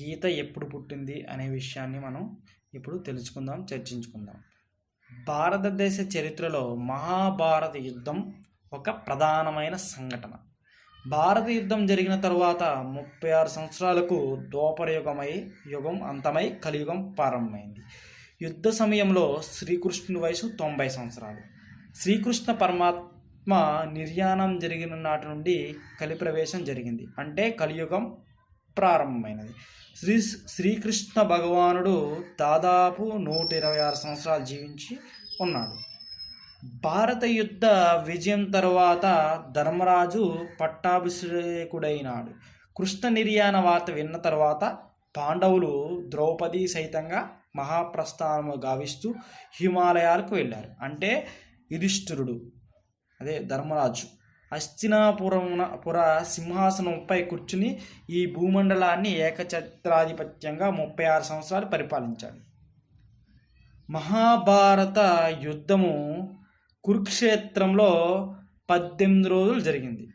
గీత ఎప్పుడు పుట్టింది అనే విషయాన్ని మనం ఇప్పుడు తెలుసుకుందాం చర్చించుకుందాం. భారతదేశ చరిత్రలో మహాభారత యుద్ధం ఒక ప్రధానమైన సంఘటన. భారత యుద్ధం జరిగిన తరువాత ముప్పై ఆరు సంవత్సరాలకు దోపరయుగమై యుగం అంతమై కలియుగం ప్రారంభమైంది. యుద్ధ సమయంలో శ్రీకృష్ణుని వయసు తొంభై సంవత్సరాలు. శ్రీకృష్ణ పరమాత్మ నిర్యాణం జరిగిన నాటి నుండి కలి ప్రవేశం జరిగింది. అంటే కలియుగం ప్రారంభమైనది. శ్రీ శ్రీకృష్ణ భగవానుడు దాదాపు నూట ఇరవై ఆరు సంవత్సరాలు జీవించి ఉన్నాడు. భారత యుద్ధ విజయం తర్వాత ధర్మరాజు పట్టాభిషేకుడైనాడు. కృష్ణ నిర్యాణ వార్త విన్న తర్వాత పాండవులు ద్రౌపది సైతంగా మహాప్రస్థానము గావిస్తూ హిమాలయాలకు వెళ్ళారు. అంటే యుధిష్ఠిరుడు అదే ధర్మరాజు. హస్తినాపురమున పుర సింహాసనంపై కూర్చుని ఈ భూమండలాన్ని ఏకఛత్రాధిపత్యంగా ముప్పై ఆరు సంవత్సరాలు పరిపాలించాడు. మహాభారత యుద్ధము కురుక్షేత్రంలో పద్దెనిమిది రోజులు జరిగింది.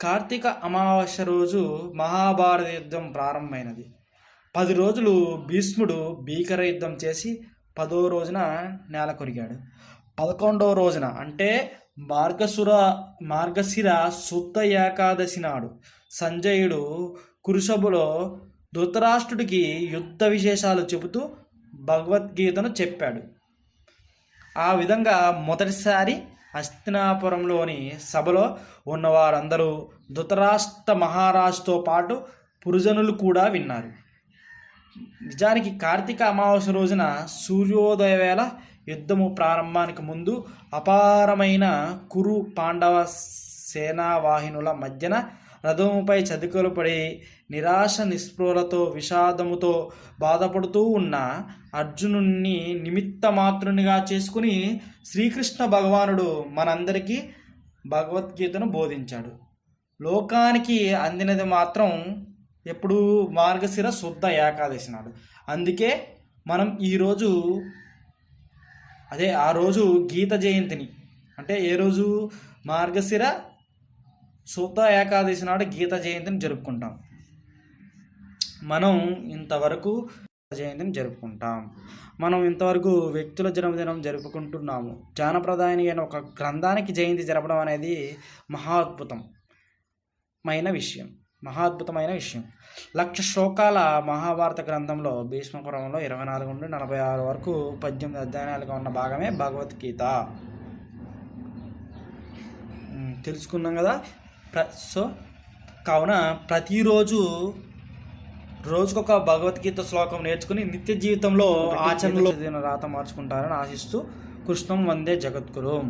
కార్తీక అమావాస్య రోజు మహాభారత యుద్ధం ప్రారంభమైనది. పది రోజులు భీష్ముడు భీకర యుద్ధం చేసి పదో రోజున నేల కొరిగాడు. పదకొండవ రోజున అంటే మార్గసుర మార్గశిర శుద్ధ ఏకాదశి నాడు సంజయుడు కురుసభలో ధృతరాష్ట్రుడికి యుద్ధ విశేషాలు చెబుతూ భగవద్గీతను చెప్పాడు. ఆ విధంగా మొదటిసారి హస్తినాపురంలోని సభలో ఉన్నవారందరూ ధృతరాష్ట్ర మహారాజుతో పాటు పురుజనులు కూడా విన్నారు. నిజానికి కార్తీక అమావాస్య రోజున సూర్యోదయ వేళ యుద్ధము ప్రారంభానికి ముందు అపారమైన కురు పాండవ సేనావాహినుల మధ్యన రథముపై చదుకులు పడి నిరాశ నిస్పృహలతో విషాదముతో బాధపడుతూ ఉన్న అర్జునుణ్ణి నిమిత్త మాతృనిగా చేసుకుని శ్రీకృష్ణ భగవానుడు మనందరికీ భగవద్గీతను బోధించాడు. లోకానికి అందినది మాత్రం ఎప్పుడు మార్గశిర శుద్ధ ఏకాదశి నాడు. అందుకే మనం ఈరోజు అదే ఆ రోజు గీత జయంతిని అంటే ఏ రోజు మార్గశిర శుద్ధ ఏకాదశి నాడు గీత జయంతిని జరుపుకుంటాం. మనం ఇంతవరకు జయంతిని జరుపుకుంటాం. మనం ఇంతవరకు వ్యక్తుల జన్మదినం జరుపుకుంటున్నాము. జానప్రదాయని అయిన ఒక గ్రంథానికి జయంతి జరపడం అనేది మహా అద్భుతమైన విషయం. మహాద్భుతమైన విషయం. లక్ష శ్లోకాల మహాభారత గ్రంథంలో భీష్మపురంలో ఇరవై నాలుగు నుండి నలభై ఆరు వరకు పద్దెనిమిది అధ్యాయాలుగా ఉన్న భాగమే భగవద్గీత. తెలుసుకున్నాం కదా? ప్ర సో కావున ప్రతిరోజు రోజుకొక భగవద్గీత శ్లోకం నేర్చుకుని నిత్య జీవితంలో ఆచరణలో రాత మార్చుకుంటారని ఆశిస్తూ కృష్ణం వందే జగద్గురు.